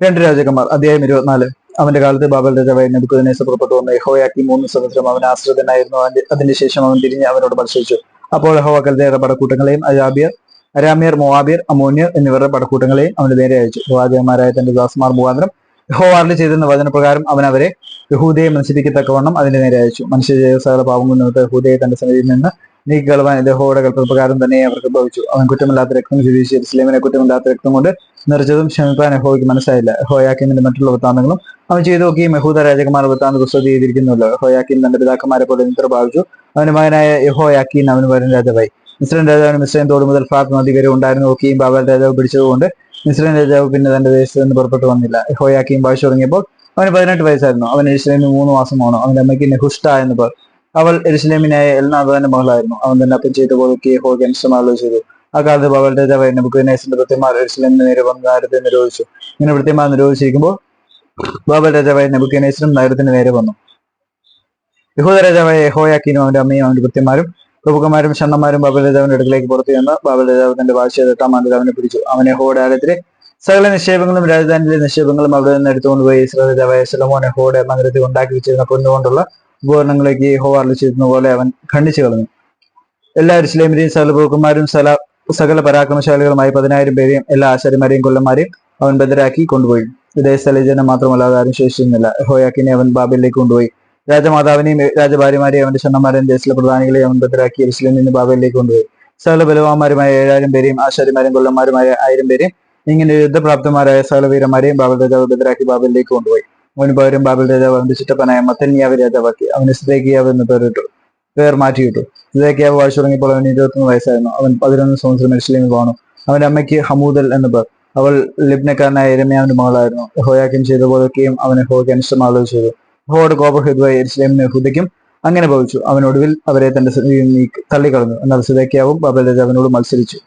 രണ്ട് രാജാക്കന്മാർ അധ്യായം ഇരുപത്തിനാല്. അവന്റെ കാലത്ത് ബാബൽ രാജാവായി നെബുക്കുദിനേസർ പുറപ്പെട്ടു വന്ന യഹോയാക്കി മൂന്ന് സംവത്സരം അവൻ ആശ്രിതനായിരുന്നു. അവന്റെ അതിനുശേഷം അവൻ തിരിഞ്ഞ് അവനോട് മത്സരിച്ചു അപ്പോൾ കൽദയുടെ പടക്കൂട്ടങ്ങളെയും അരാബിയർ അരാമിയർ മോവാബിയർ അമോന്യർ എന്നിവരുടെ പടക്കൂട്ടങ്ങളെയും അവന്റെ നേരെ അയച്ചു. പ്രവാചകന്മാരായ തന്റെ ദാസമാർ മുഖാന്തരം യഹോവാറിൽ ചെയ്തിരുന്ന വചനപ്രകാരം അവൻ അവരെ യഹൂദയെ നശിപ്പിക്കത്തക്കവണ്ണം അതിന്റെ നേരെ അയച്ചു. മനുഷ്യ സകല പാവങ്ങൾ നിമിത്തം യഹൂദയെ തന്റെ സന്നിധിയിൽ നിന്ന് നീക്കിക്കളവാൻ യഹോയുടെ കൽപ്പപ്രകാരം തന്നെ അവർക്ക് ഭവിച്ചു. അവൻ കുറ്റമില്ലാത്ത രക്തം ചിരിച്ച് ഇസ്ലേമിനെ കുറ്റമില്ലാത്ത രക്തം കൊണ്ട് നിറച്ചതും ക്ഷമിപ്പാൻ യഹോയ്ക്ക് മനസ്സായില്ല. ഹോയാക്കിമിന്റെ മറ്റുള്ള വൃത്താന്തങ്ങളും അവൻ ചെയ്തു നോക്കിയും യഹൂദ രാജകുമാർ വൃത്താന്ത പുസ്തകം ചെയ്തിരിക്കുന്നുല്ലോ ഹോയാക്കിം തന്റെ പിതാക്കന്മാരെ പോലെ നിത്ര ഭാവിച്ചു അവന്റെ മകനായ യഹോയാക്കീൻ അവന് വരും രാജാവായി. മിശ്രൻ രാജാവിന് മിശ്രൻ തോട് മുതൽ ഫാത്ത് നദി വരെ ഉണ്ടായിരുന്നു. നോക്കിയും ബാബൽ രാജാവ് പിടിച്ചതുകൊണ്ട് മിശ്രൻ രാജാവ് പിന്നെ തന്റെ ദേശത്ത് നിന്ന് പുറപ്പെട്ടു വന്നില്ല. ഹോയാക്കിയും ഭാഷ തുടങ്ങിയപ്പോൾ അവന് പതിനെട്ട് വയസ്സായിരുന്നു. അവൻ എരിശിലേമിന് മൂന്ന് മാസമാണോ അവന്റെ അമ്മയ്ക്ക് നെഹുഷ്ട എന്ന് പേർ അവൾ എരുസലേമിനായ എൽനാഥന്റെ മകളായിരുന്നു. അവൻ തന്നെ അപ്പം ചെയ്ത പോലൊക്കെ യഹോയ്ക്ക് അനുസൃതമാകുകയോ ചെയ്തു. ആ കാലത്ത് ബാബൽ രാജാവായി നെബുക്കനേസിന്റെ എരുസലേമിന് നേരെ വന്ന് നഗരത്തെ നിരോധിച്ചു. ഇങ്ങനെ ഭൃത്യന്മാർ നിരോധിച്ചിരിക്കുമ്പോൾ ബാബൽ രാജാവായ നെബുക്കനേസിനും നഗരത്തിന് നേരെ വന്നു. യഹൂദ രാജാവായ യഹോയാക്കീനും അവന്റെ അമ്മയും അവന്റെ ഭൃത്യന്മാരും പ്രഭുക്കന്മാരും ഷണ്ണന്മാരും ബാബൽ രാജാവിന്റെ അടുക്കലേക്ക് പുറത്തു ചെന്ന് ബാബൽ രാജാവ് തന്റെ ഭാഷയെ എട്ടാം രാജാവിനെ പിടിച്ചു. അവനെ യഹോയുടെ ആലയത്തിലെ സകല നിക്ഷേപങ്ങളും രാജധാനിയിലെ നിക്ഷേപങ്ങളും അവിടെ നിന്ന് എടുത്തുകൊണ്ടുപോയി ഇസ്രായേൽ രാജാവായ സലമോൻ യഹോയുടെ മന്ദിരത്തിൽ ഉണ്ടാക്കി വെച്ചിരുന്ന പൊന്നുകൊണ്ടുള്ള ഉപകരണങ്ങളിലേക്ക് യഹോ ചെയ്യുന്ന പോലെ അവൻ ഖണ്ഡിച്ചു കളഞ്ഞു. എല്ലാ ഇസ്ലേമിന്റെയും സകല പ്രഭുക്കന്മാരും സല സകല പരാക്രമശാലികളുമായി പതിനായിരം പേരെയും എല്ലാ ആശാരിമാരെയും കൊല്ലന്മാരെയും അവൻ ബദരാക്കി കൊണ്ടുപോയി. ഇതേ സ്ഥലജനം മാത്രമല്ലാതെ ആരും ശേഷിച്ചിരുന്നില്ല. ഹോയാക്കിനെ അവൻ ബാബയിലേക്ക് കൊണ്ടുപോയി. രാജമാതാവിനെയും രാജഭാര്യമാരെയും അവന്റെ ഷണ്ണന്മാരെയും ദേശത്തിലെ പ്രധാനികളെയും അവൻ ബദരാക്കി ഇസ്ലേമിൽ നിന്ന് ബാബയിലേക്ക് കൊണ്ടുപോയി. സകല ബലവാന്മാരുമായ ഏഴായിരം പേരെയും ആശാരിമാരെയും കൊല്ലന്മാരുമായ ആയിരം പേരെയും ഇങ്ങനെ യുദ്ധപ്രാപ്തമാരായ സകല വീരന്മാരെയും ബാബൽ രാജാവ് ബദരാക്കി ബാബലിലേക്ക് കൊണ്ടുപോയി. അവന് പകരം ബാബൽ രാജാവ് അവന്റെ ചിറ്റപ്പനായ മത്തന്യാവ് രാജാവാക്കി അവന് സിദേക്കിയാവ് എന്ന് പേരിട്ടു. പേർ മാറ്റിയിട്ടു. സിദേക്കിയാവ് വാഴ്ച തുടങ്ങിയപ്പോൾ അവന് ഇരുപത്തൊന്ന് വയസ്സായിരുന്നു. അവൻ പതിനൊന്ന് സംവത്സരം എരുസലേമിൽ വാണു അവന്റെ അമ്മയ്ക്ക് ഹമൂദൽ എന്ന് പേർ അവൾ ലിബ്നക്കാരനായ എരമ്യാവിന്റെ മകളായിരുന്നു. ഹോയാക്കിൻ ചെയ്ത പോലൊക്കെയും അവനെ ഹോയ്ക്ക് അനിഷ്ടമാകുകയും ചെയ്തു. ഹോയുടെ കോപഹേതുവായി എരുസലേമിന് ഹുദയ്ക്കും അങ്ങനെ ഭവിച്ചു. അവനൊടുവിൽ അവരെ തന്റെ തള്ളിക്കളഞ്ഞു. എന്നാൽ സിദേക്കിയാവും ബാബൽ രാജാവിനോട് മത്സരിച്ചു.